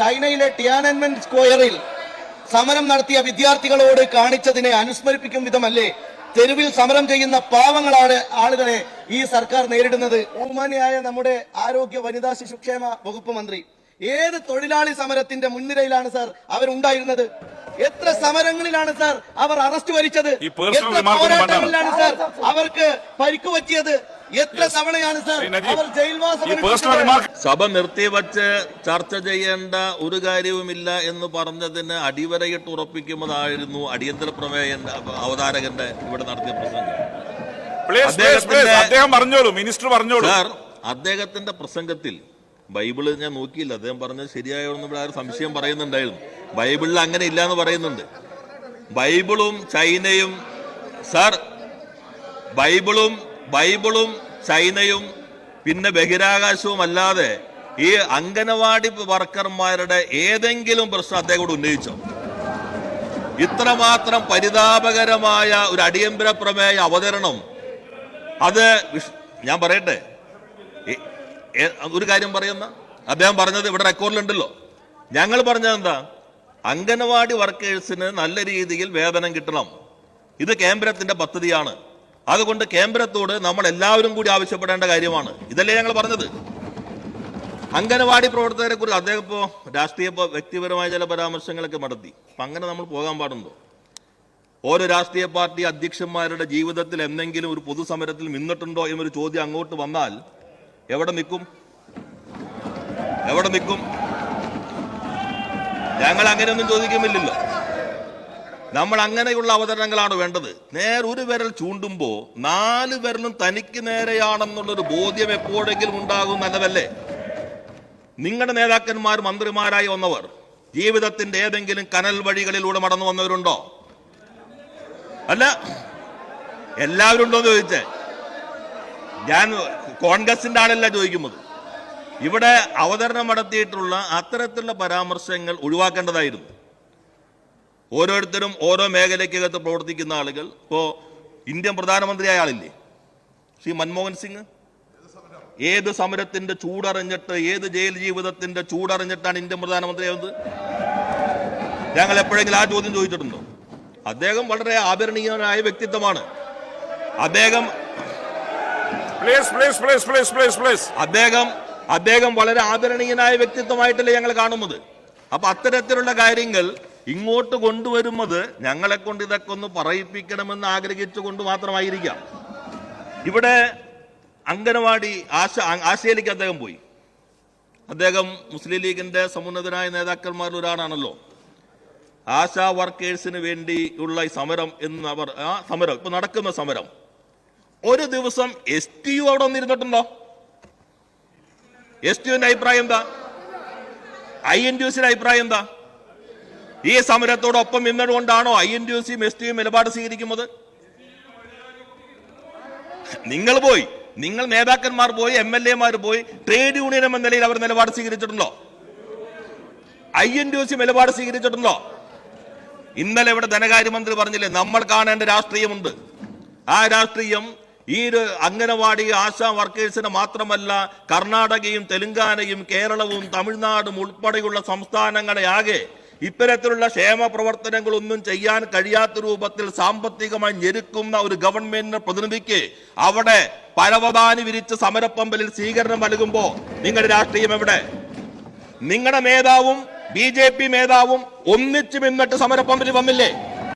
ചൈനയിലെ ടിയാനൻമെൻ സ്ക്വയറിൽ സമരം നടത്തിയ വിദ്യാർത്ഥികളോട് കാണിച്ചതിനെ അനുസ്മരിപ്പിക്കും വിധമല്ലേ തെരുവിൽ സമരം ചെയ്യുന്ന പാവങ്ങളാണ് ആളുകളെ ഈ സർക്കാർ നേരിടുന്നത്. ബഹുമാനിയായ നമ്മുടെ ആരോഗ്യ വനിതാ ശിശുക്ഷേമ വകുപ്പ് മന്ത്രി ഏത് തൊഴിലാളി സമരത്തിന്റെ മുൻനിരയിലാണ് സാർ അവരുണ്ടായിരുന്നത്? എത്ര സമരങ്ങളിലാണ് സർ അവർ അറസ്റ്റ് വരിച്ചത്? എത്ര പോരാട്ടങ്ങളിലാണ് സാർ അവർക്ക് പരിക്കു പറ്റിയത്? എത്ര തവണയാണ് സാർ അവർ ജയിൽവാസം ഈ പേഴ്സണൽ റിമാർക്ക് സഭ നിർത്തിവച്ച് ചർച്ച ചെയ്യേണ്ട ഒരു കാര്യവുമില്ല എന്ന് പറഞ്ഞതിന് അടിവരയിട്ട് ഉറപ്പിക്കുന്നതായിരുന്നു അടിയന്തര പ്രമേയ അവതാരകന്റെ ഇവിടെ നടത്തിയ പ്രസംഗം. അദ്ദേഹം പറഞ്ഞോളൂ മിനിസ്റ്റർ പറഞ്ഞോളൂ. സാർ അദ്ദേഹത്തിന്റെ പ്രസംഗത്തിൽ ബൈബിൾ ഞാൻ നോക്കിയില്ല. അദ്ദേഹം പറഞ്ഞത് ശരിയായോന്നും ഇവിടെ ആരും സംശയം പറയുന്നുണ്ടായിരുന്നു. ബൈബിളിൽ അങ്ങനെ ഇല്ല എന്ന് പറയുന്നുണ്ട്. ബൈബിളും ചൈനയും സാർ ബൈബിളും ബൈബിളും ചൈനയും പിന്നെ ബഹിരാകാശവും അല്ലാതെ ഈ അംഗനവാടി വർക്കർമാരുടെ ഏതെങ്കിലും പ്രശ്നം അദ്ദേഹം ഉന്നയിച്ചോ? ഇത്രമാത്രം പരിതാപകരമായ ഒരു അടിയന്തര പ്രമേയ അവതരണം. അത് ഞാൻ പറയട്ടെ. ഒരു കാര്യം പറയുന്ന? അദ്ദേഹം പറഞ്ഞത് ഇവിടെ റെക്കോർഡിലുണ്ടല്ലോ. ഞങ്ങൾ പറഞ്ഞത് എന്താ? അംഗനവാടി വർക്കേഴ്സിന് നല്ല രീതിയിൽ വേതനം കിട്ടണം. ഇത് കേന്ദ്രത്തിന്റെ പദ്ധതിയാണ്. അതുകൊണ്ട് കേന്ദ്രത്തോട് നമ്മൾ എല്ലാവരും കൂടി ആവശ്യപ്പെടേണ്ട കാര്യമാണ്. ഇതല്ലേ ഞങ്ങൾ പറഞ്ഞത്? അംഗനവാടി പ്രവർത്തകരെ കുറിച്ച് അദ്ദേഹം ഇപ്പോൾ രാഷ്ട്രീയ വ്യക്തിപരമായ ചില പരാമർശങ്ങളൊക്കെ നടത്തി. അപ്പം അങ്ങനെ നമ്മൾ പോകാൻ പാടുണ്ടോ? ഓരോ രാഷ്ട്രീയ പാർട്ടി അധ്യക്ഷന്മാരുടെ ജീവിതത്തിൽ എന്തെങ്കിലും ഒരു പൊതുസമരത്തിൽ നിന്നിട്ടുണ്ടോ എന്നൊരു ചോദ്യം അങ്ങോട്ട് വന്നാൽ എവിടെ നിൽക്കും? എവിടെ നിൽക്കും? ഞങ്ങൾ അങ്ങനെയൊന്നും ചോദിക്കുന്നില്ലല്ലോ. നമ്മൾ അങ്ങനെയുള്ള അവതരണങ്ങളാണ് വേണ്ടത്. നേരെ ഒരു വിരൽ ചൂണ്ടുമ്പോൾ നാല് വിരലും തനിക്ക് നേരെയാണെന്നുള്ളൊരു ബോധ്യം എപ്പോഴെങ്കിലും ഉണ്ടാകും നല്ലതല്ലേ നിങ്ങളുടെ നേതാക്കന്മാർ മന്ത്രിമാരായി വന്നവർ ജീവിതത്തിന്റെ ഏതെങ്കിലും കനൽ വഴികളിലൂടെ മടന്നു വന്നവരുണ്ടോ? അല്ല എല്ലാവരും ഉണ്ടോ എന്ന് ചോദിച്ചേ. ഞാൻ കോൺഗ്രസിന്റെ ആളല്ല ചോദിക്കുന്നത്. ഇവിടെ അവതരണം നടത്തിയിട്ടുള്ള അത്തരത്തിലുള്ള പരാമർശങ്ങൾ ഒഴിവാക്കേണ്ടതായിരുന്നു. ഓരോരുത്തരും ഓരോ മേഖലയ്ക്കകത്ത് പ്രവർത്തിക്കുന്ന ആളുകൾ. ഇപ്പോൾ ഇന്ത്യൻ പ്രധാനമന്ത്രിയായ ആളില്ലേ? ശ്രീ മൻമോഹൻ സിംഗ്? ഏത് സമരത്തിന്റെ ചൂടറിഞ്ഞിട്ട് ഏത് ജയിൽ ജീവിതത്തിന്റെ ചൂടറിഞ്ഞിട്ടാണ് ഇന്ത്യൻ പ്രധാനമന്ത്രിയാവുന്നത് ഞങ്ങൾ എപ്പോഴെങ്കിലും ആ ചോദ്യം ചോദിച്ചിട്ടുണ്ടോ? അദ്ദേഹം വളരെ ആദരണീയനായ വ്യക്തിത്വമാണ്. അദ്ദേഹം അദ്ദേഹം അദ്ദേഹം വളരെ ആദരണീയനായ വ്യക്തിത്വമായിട്ടല്ലേ ഞങ്ങൾ കാണുന്നത്? അപ്പൊ അത്തരത്തിലുള്ള കാര്യങ്ങൾ ഇങ്ങോട്ട് കൊണ്ടുവരുന്നത് ഞങ്ങളെ കൊണ്ട് ഇതൊക്കെ ഒന്ന് പറയിപ്പിക്കണമെന്ന് ആഗ്രഹിച്ചുകൊണ്ട് മാത്രമായിരിക്കാം. ഇവിടെ അംഗനവാടി ആശ ആശയിലേക്ക് അദ്ദേഹം പോയി. അദ്ദേഹം മുസ്ലിം ലീഗിന്റെ സമുന്നതരായ നേതാക്കന്മാരിൽ ഒരാളാണല്ലോ. ആശാ വർക്കേഴ്സിന് വേണ്ടിയുള്ള ഈ സമരം എന്ന് അവർ ആ സമരം ഇപ്പൊ നടക്കുന്ന സമരം. ഒരു ദിവസം എസ് ടി യു അവിടെ വന്നിരുന്നിട്ടുണ്ടോ? എസ് ടി യുവിന്റെ അഭിപ്രായം എന്താ? ഐ എൻ ടി യുസിന്റെ അഭിപ്രായം എന്താ? ഈ സമരത്തോടൊപ്പം നിന്നതുകൊണ്ടാണോ ഐ എൻ ടി യു സിയും എസ് ടിയും നിലപാട് സ്വീകരിക്കുന്നത്? നിങ്ങൾ പോയി. നിങ്ങൾ നേതാക്കന്മാർ പോയി എം എൽ എമാർ പോയി ട്രേഡ് യൂണിയൻ എന്ന നിലയിൽ അവർ നിലപാട് സ്വീകരിച്ചിട്ടുണ്ടോ? I N T U C നിലപാട് സ്വീകരിച്ചിട്ടുണ്ടോ? ഇന്നലെ ഇവിടെ ധനകാര്യമന്ത്രി പറഞ്ഞില്ലേ നമ്മൾ കാണേണ്ട രാഷ്ട്രീയമുണ്ട്. ആ രാഷ്ട്രീയം ഈ ഒരു അംഗനവാടി ആശാ വർക്കേഴ്സിന് മാത്രമല്ല കർണാടകയും തെലുങ്കാനയും കേരളവും തമിഴ്നാടും ഉൾപ്പെടെയുള്ള സംസ്ഥാനങ്ങളെ ആകെ ഇത്തരത്തിലുള്ള ക്ഷേമ പ്രവർത്തനങ്ങളൊന്നും ചെയ്യാൻ കഴിയാത്ത രൂപത്തിൽ സാമ്പത്തികമായി ഞെരുക്കുന്ന ഒരു ഗവൺമെന്റിനെ പ്രതിനിധിക്ക് അവിടെ പരവതാനി വിരിച്ച് സമരപ്പമ്പലിൽ സ്വീകരണം നൽകുമ്പോ നിങ്ങളുടെ രാഷ്ട്രീയം എവിടെ? നിങ്ങളുടെ നേതാവും ബി ജെ പി നേതാവും ഒന്നിച്ചു നിന്നിട്ട് സമരപ്പമ്പിൽ വന്നില്ലേ?